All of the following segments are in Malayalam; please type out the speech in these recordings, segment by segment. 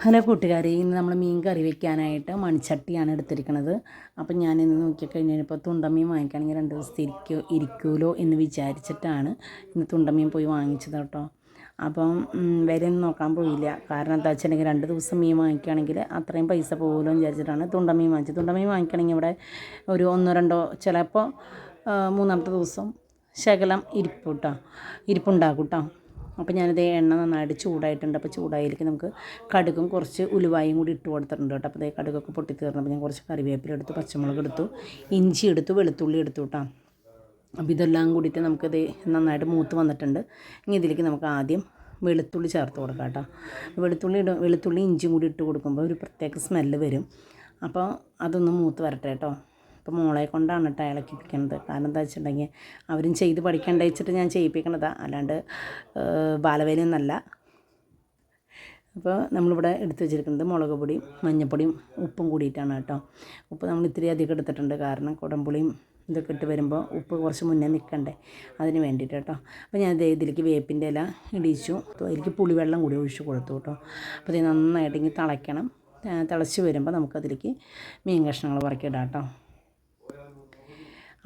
ഹലോ കൂട്ടുകാരെ ഇന്ന് നമ്മൾ മീൻ കറി വെക്കാനായിട്ട് മൺചട്ടിയാണ് എടുത്തിരിക്കുന്നത് അപ്പം ഞാൻ ഇന്ന് നോക്കിക്കഴിഞ്ഞപ്പോൾ തുണ്ടമീൻ വാങ്ങിക്കുകയാണെങ്കിൽ രണ്ട് ദിവസത്തെ ഇരിക്കോ ഇരിക്കുമല്ലോ എന്ന് വിചാരിച്ചിട്ടാണ് ഇന്ന് തുണ്ടമീൻ പോയി വാങ്ങിച്ചത് കേട്ടോ. അപ്പം വിലയൊന്നും നോക്കാൻ പോയില്ല. കാരണം എന്താ വെച്ചിട്ടുണ്ടെങ്കിൽ രണ്ട് ദിവസം മീൻ വാങ്ങിക്കുകയാണെങ്കിൽ അത്രയും പൈസ പോകുമല്ലോ എന്ന് വിചാരിച്ചിട്ടാണ് തുണ്ടമീൻ വാങ്ങിച്ചത്. തുണ്ടമീൻ വാങ്ങിക്കുകയാണെങ്കിൽ ഇവിടെ ഒരു ഒന്നോ രണ്ടോ ചിലപ്പോൾ മൂന്നാമത്തെ ദിവസം ശകലം ഇരിപ്പ് കേട്ടോ ഇരിപ്പുണ്ടാകും കേട്ടോ. അപ്പോൾ ഞാനിത് എണ്ണ നന്നായിട്ട് ചൂടായിട്ടുണ്ട്. അപ്പോൾ ചൂടായിലേക്ക് നമുക്ക് കടുകും കുറച്ച് ഉലുവായും കൂടി ഇട്ട് കൊടുത്തിട്ടുണ്ട് കേട്ടോ. അപ്പോൾ അതേ കടുകൊക്കെ പൊട്ടി തീർന്നപ്പോൾ ഞാൻ കുറച്ച് കറിവേപ്പില എടുത്തു പച്ചമുളക് എടുത്തു ഇഞ്ചി എടുത്തു വെളുത്തുള്ളി എടുത്തു കേട്ടോ. അപ്പോൾ ഇതെല്ലാം കൂടിയിട്ട് നമുക്കിത് നന്നായിട്ട് മൂത്ത് വന്നിട്ടുണ്ട്. ഇനി ഇതിലേക്ക് നമുക്ക് ആദ്യം വെളുത്തുള്ളി ചേർത്ത് കൊടുക്കാം കേട്ടോ. വെളുത്തുള്ളി ഇടും വെളുത്തുള്ളി ഇഞ്ചിയും കൂടി ഇട്ട് കൊടുക്കുമ്പോൾ ഒരു പ്രത്യേക സ്മെല്ല് വരും. അപ്പോൾ അതൊന്ന് മൂത്ത് വരട്ടെ കേട്ടോ. ഇപ്പോൾ മോളെ കൊണ്ടാണ് കേട്ടോ ഇളക്കിപ്പിക്കുന്നത് കാരണം എന്താ വെച്ചിട്ടുണ്ടെങ്കിൽ അവരും ചെയ്ത് പഠിക്കണ്ട വെച്ചിട്ട് ഞാൻ ചെയ്യിപ്പിക്കണതാണ് അല്ലാണ്ട് ബാലവേലയൊന്നല്ല. അപ്പോൾ നമ്മളിവിടെ എടുത്ത് വെച്ചിരിക്കുന്നത് മുളക് പൊടിയും മഞ്ഞൾപ്പൊടിയും ഉപ്പും കൂടിയിട്ടാണ് കേട്ടോ. ഉപ്പ് നമ്മൾ ഇത്തിരി അധികം എടുത്തിട്ടുണ്ട്. കാരണം കുടംപുളിയും ഇതൊക്കെ ഇട്ട് വരുമ്പോൾ ഉപ്പ് കുറച്ച് മുന്നേ നിൽക്കണ്ടേ. അതിന് വേണ്ടിയിട്ട് കേട്ടോ. അപ്പോൾ ഞാൻ ഇതിലേക്ക് വേപ്പിന്റെ ഇല ഇടിച്ചു. അതിലേക്ക് പുളിവെള്ളം കൂടി ഒഴിച്ച് കൊടുത്തു കേട്ടോ. അപ്പോൾ ഇത് നന്നായിട്ട് ഇങ്ങനെ തിളയ്ക്കണം. തിളച്ച് വരുമ്പോൾ നമുക്കതിലേക്ക് മീൻ കഷ്ണങ്ങൾ പറക്കിയിടാം കേട്ടോ.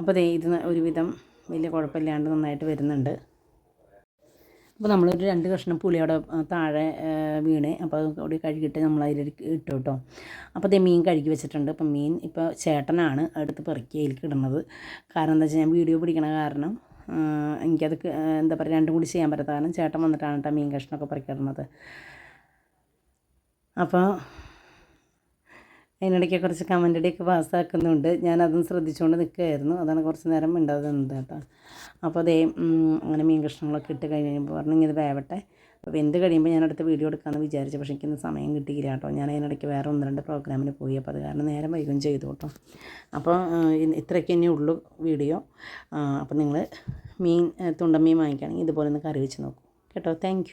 അപ്പോൾ ദേ ഇത് ഒരുവിധം വലിയ കുഴപ്പമില്ലാണ്ട് നന്നായിട്ട് വരുന്നുണ്ട്. അപ്പോൾ നമ്മളൊരു രണ്ട് കഷ്ണം പുളി അവിടെ താഴെ വീണ്. അപ്പോൾ അത് കൂടി കഴുകിയിട്ട് നമ്മൾ അതിലേക്ക് ഇട്ടു കേട്ടോ. അപ്പോൾ അതേ മീൻ കഴുകി വെച്ചിട്ടുണ്ട്. അപ്പം മീൻ ഇപ്പോൾ ചേട്ടനാണ് അടുത്ത് പെറുക്കി അതിലേക്ക് ഇടുന്നത് കാരണം എന്താ വെച്ചാൽ ഞാൻ വീഡിയോ പിടിക്കണ കാരണം എനിക്കത് എന്താ പറയുക രണ്ടും കൂടി ചെയ്യാൻ പറ്റാത്ത കാരണം ചേട്ടൻ വന്നിട്ടാണ് കേട്ടോ മീൻ കഷ്ണമൊക്കെ പറിക്കിടുന്നത് അപ്പോൾ അതിനിടയ്ക്ക് കുറച്ച് കമന്റടിയൊക്കെ പാസ്സാക്കുന്നുണ്ട്. ഞാനതും ശ്രദ്ധിച്ചുകൊണ്ട് നിൽക്കുകയായിരുന്നു അതാണ് കുറച്ച് നേരം ഉണ്ടാകുന്നത് കേട്ടോ. അപ്പോൾ അതേ അങ്ങനെ മീൻ കഷ്ണങ്ങളൊക്കെ ഇട്ട് കഴിഞ്ഞപ്പോൾ പറഞ്ഞു ഇത് വേവട്ടെ. അപ്പോൾ വെന്ത് കഴിയുമ്പോൾ ഞാൻ അടുത്ത വീഡിയോ എടുക്കാമെന്ന് വിചാരിച്ചു. പക്ഷേ എനിക്കിന്ന് സമയം കിട്ടിയില്ല കേട്ടോ. ഞാൻ അതിനിടയ്ക്ക് വേറെ ഒന്ന് രണ്ട് പ്രോഗ്രാമിന് പോയി. അപ്പോൾ അത് കാരണം നേരം വൈകും ചെയ്തു കേട്ടോ. അപ്പോൾ ഇത്രയൊക്കെ തന്നെ ഉള്ളൂ വീഡിയോ. അപ്പോൾ നിങ്ങൾ മീൻ തുണ്ടമീൻ വാങ്ങിക്കുകയാണെങ്കിൽ ഇതുപോലെ ഒന്ന് കറി വെച്ച് നോക്കൂ. കേട്ടോ താങ്ക്